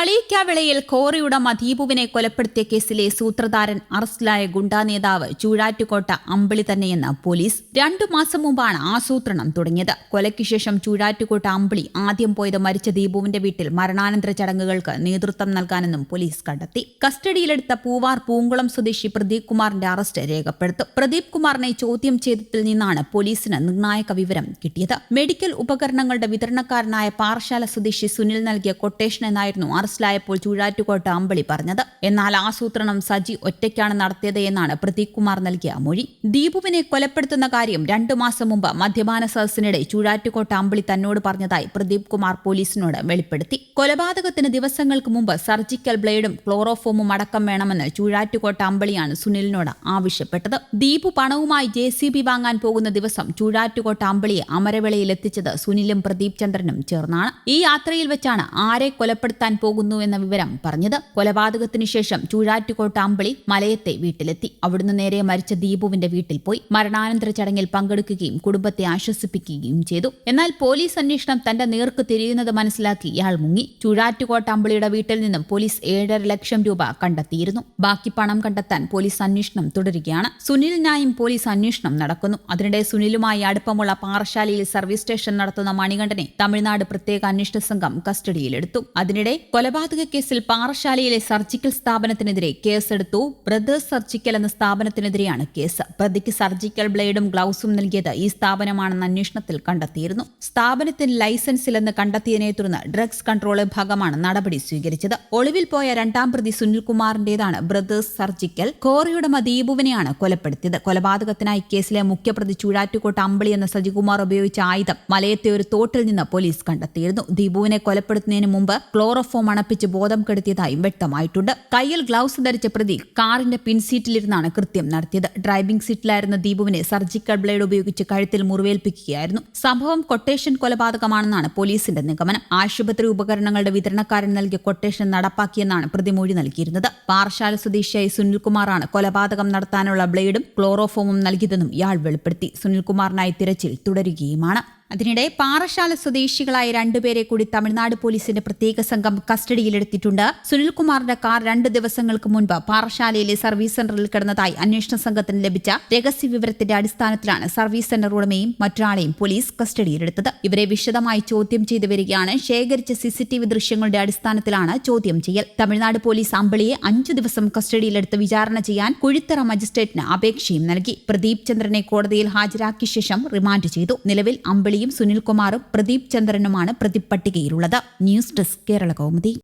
കളിയിക്കാവിളയിൽ കോറിയുടമ ദീപുവിനെ കൊലപ്പെടുത്തിയ കേസിലെ സൂത്രധാരൻ അറസ്റ്റിലായ ഗുണ്ടാ നേതാവ് ചൂഴാറ്റുകോട്ട അമ്പിളി തന്നെയെന്ന് പോലീസ് രണ്ടു മാസം മുമ്പാണ് ആസൂത്രണം തുടങ്ങിയത്. കൊലയ്ക്ക് ശേഷം ചൂഴാറ്റുകോട്ട അമ്പിളി ആദ്യം പോയത് മരിച്ച ദീപുവിന്റെ വീട്ടിൽ മരണാനന്തര ചടങ്ങുകൾക്ക് നേതൃത്വം നൽകാനെന്നും പോലീസ് കണ്ടെത്തി. കസ്റ്റഡിയിലെടുത്ത പൂവാർ പൂങ്കുളം സ്വദേശി പ്രദീപ് കുമാറിന്റെ അറസ്റ്റ് രേഖപ്പെടുത്തും. പ്രദീപ് കുമാറിനെ ചോദ്യം ചെയ്തതിൽ നിന്നാണ് പോലീസിന് നിർണായക വിവരം കിട്ടിയത്. മെഡിക്കൽ ഉപകരണങ്ങളുടെ വിതരണക്കാരനായ പാറശാല സ്വദേശി സുനിൽ നൽകിയ കൊട്ടേഷൻ എന്നായിരുന്നു അറസ്റ്റിലായപ്പോൾ ചൂഴാറ്റുകോട്ട അമ്പളി പറഞ്ഞത് എന്നാൽ ആസൂത്രണം സജി ഒറ്റയ്ക്കാണ് നടത്തിയത് എന്നാണ് പ്രതീക് കുമാർ നൽകിയ മൊഴി. ദീപുവിനെ കൊലപ്പെടുത്തുന്ന കാര്യം രണ്ടു മാസം മുമ്പ് മദ്യപാന സദസ്സിനിടെ ചൂഴാറ്റുകോട്ട അമ്പളി തന്നോട് പറഞ്ഞതായി പ്രദീപ് കുമാർ പോലീസിനോട് വെളിപ്പെടുത്തി. കൊലപാതകത്തിന് ദിവസങ്ങൾക്ക് മുമ്പ് സർജിക്കൽ ബ്ലേഡും ക്ലോറോഫോമും അടക്കം വേണമെന്ന് ചൂഴാറ്റുകോട്ട അമ്പളിയാണ് സുനിലിനോട് ആവശ്യപ്പെട്ടത്. ദീപു പണവുമായി ജെ സി ബി വാങ്ങാൻ പോകുന്ന ദിവസം ചൂഴാറ്റുകോട്ട അമ്പളിയെ അമരവേളയിൽ എത്തിച്ചത് സുനിലും പ്രദീപ് ചന്ദ്രനും ചേർന്നാണ്. ഈ യാത്രയിൽ വെച്ചാണ് ആരെ കൊലപ്പെടുത്താൻ പോകുന്നു എന്ന വിവരം പറഞ്ഞത് കൊലപാതകത്തിനു ശേഷം ചൂഴാറ്റുകോട്ട അമ്പിളി മലയത്തെ വീട്ടിലെത്തി. അവിടുന്ന് നേരെ മരിച്ച ദീപുവിന്റെ വീട്ടിൽ പോയി മരണാനന്തര ചടങ്ങിൽ പങ്കെടുക്കുകയും കുടുംബത്തെ ആശ്വസിപ്പിക്കുകയും ചെയ്തു. എന്നാൽ പോലീസ് അന്വേഷണം തന്റെ നേർക്ക് തിരിയുന്നത് മനസ്സിലാക്കി ഇയാൾ മുങ്ങി. ചൂഴാറ്റുകോട്ട അമ്പിളിയുടെ വീട്ടിൽ നിന്നും പോലീസ് ഏഴര ലക്ഷം രൂപ കണ്ടെത്തിയിരുന്നു. ബാക്കി പണം കണ്ടെത്താൻ പോലീസ് അന്വേഷണം തുടരുകയാണ്. സുനിലിനായും പോലീസ് അന്വേഷണം നടക്കുന്നു. അതിനിടെ സുനിലുമായി അടുപ്പമുള്ള പാറശാലയിൽ സർവീസ് സ്റ്റേഷൻ നടത്തുന്ന മണികണ്ഠനെ തമിഴ്നാട് പ്രത്യേക അന്വേഷണ സംഘം കസ്റ്റഡിയിലെടുത്തു. അതിനിടെ കൊലപാതക കേസിൽ പാറശാലയിലെ സർജിക്കൽ സ്ഥാപനത്തിനെതിരെ കേസെടുത്തു. ബ്രദേഴ്സ് സർജിക്കൽ എന്ന സ്ഥാപനത്തിനെതിരെയാണ് കേസ്. പ്രതിക്ക് സർജിക്കൽ ബ്ലേഡും ഗ്ലൗസും നൽകിയത് ഈ സ്ഥാപനമാണെന്ന് അന്വേഷണത്തിൽ കണ്ടെത്തിയിരുന്നു. സ്ഥാപനത്തിന് ലൈസൻസ് ഇല്ലെന്ന് കണ്ടെത്തിയതിനെ തുടർന്ന് ഡ്രഗ്സ് കൺട്രോൾ വിഭാഗമാണ് നടപടി സ്വീകരിച്ചത്. ഒളിവിൽ പോയ രണ്ടാം പ്രതി സുനിൽകുമാറിന്റേതാണ് ബ്രദേഴ്സ് സർജിക്കൽ. കോറിയുടമ ദീപുവിനെയാണ് കൊലപ്പെടുത്തിയത്. കൊലപാതകത്തിനായി കേസിലെ മുഖ്യപ്രതി ചൂഴാറ്റുകോട്ട് അമ്പിളി എന്ന സജികുമാർ ഉപയോഗിച്ച ആയുധം മലയത്തെ ഒരു തോട്ടിൽ നിന്ന് പോലീസ് കണ്ടെത്തിയിരുന്നു. ദീപുവിനെ കൊലപ്പെടുത്തുന്നതിന് മുമ്പ് ക്ലോറോഫോം മണപ്പിച്ച് ബോധം കെടുത്തിയതായും വ്യക്തമായിട്ടുണ്ട്. കയ്യിൽ ഗ്ലൗസ് ധരിച്ച പ്രതി കാറിന്റെ പിൻസീറ്റിലിരുന്നാണ് കൃത്യം നടത്തിയത്. ഡ്രൈവിംഗ് സീറ്റിലായിരുന്ന ദീപുവിനെ സർജിക്കൽ ബ്ലേഡ് ഉപയോഗിച്ച് കഴുത്തിൽ മുറിവേൽപ്പിക്കുകയായിരുന്നു. സംഭവം കൊട്ടേഷൻ കൊലപാതകമാണെന്നാണ് പോലീസിന്റെ നിഗമനം. ആശുപത്രി ഉപകരണങ്ങളുടെ വിതരണക്കാരൻ നൽകിയ കൊട്ടേഷൻ നടപ്പാക്കിയെന്നാണ് പ്രതിമൊഴി നൽകിയിരുന്നത്. പാറശാല സ്വദേശിയായി സുനിൽകുമാറാണ് കൊലപാതകം നടത്താനുള്ള ബ്ലേഡും ക്ലോറോഫോമും നൽകിയതെന്നും ഇയാൾ വെളിപ്പെടുത്തി. സുനിൽകുമാറിനായി തിരച്ചിൽ തുടരുകയുമാണ്. അതിനിടെ പാറശാല സ്വദേശികളായ രണ്ടുപേരെ കൂടി തമിഴ്നാട് പോലീസിന്റെ പ്രത്യേക സംഘം കസ്റ്റഡിയിലെടുത്തിട്ടുണ്ട്. സുനിൽകുമാറിന്റെ കാർ രണ്ട് ദിവസങ്ങൾക്ക് മുൻപ് പാറശാലയിലെ സർവീസ് സെന്ററിൽ കിടന്നതായി അന്വേഷണ സംഘത്തിന് ലഭിച്ച രഹസ്യ വിവരത്തിന്റെ അടിസ്ഥാനത്തിലാണ് സർവീസ് സെന്റർ ഉടമയും മറ്റൊരാളെയും പോലീസ് കസ്റ്റഡിയിലെടുത്തത്. ഇവരെ വിശദമായി ചോദ്യം ചെയ്തു വരികയാണ്. ശേഖരിച്ച സിസിടിവി ദൃശ്യങ്ങളുടെ അടിസ്ഥാനത്തിലാണ് ചോദ്യം ചെയ്യൽ. തമിഴ്നാട് പോലീസ് അമ്പിളിയെ അഞ്ചു ദിവസം കസ്റ്റഡിയിലെടുത്ത് വിചാരണ ചെയ്യാൻ കുഴിത്തറ മജിസ്ട്രേറ്റിന് അപേക്ഷയും നൽകി. പ്രദീപ് ചന്ദ്രനെ കോടതിയിൽ ഹാജരാക്കിയ ശേഷം റിമാൻഡ് ചെയ്തു. നിലവിൽ അമ്പിളി സുനിൽകുമാറും പ്രദീപ് ചന്ദ്രനുമാണ് പ്രതിപ്പട്ടികയിലുള്ളത്. News desk Kerala Kaumudi.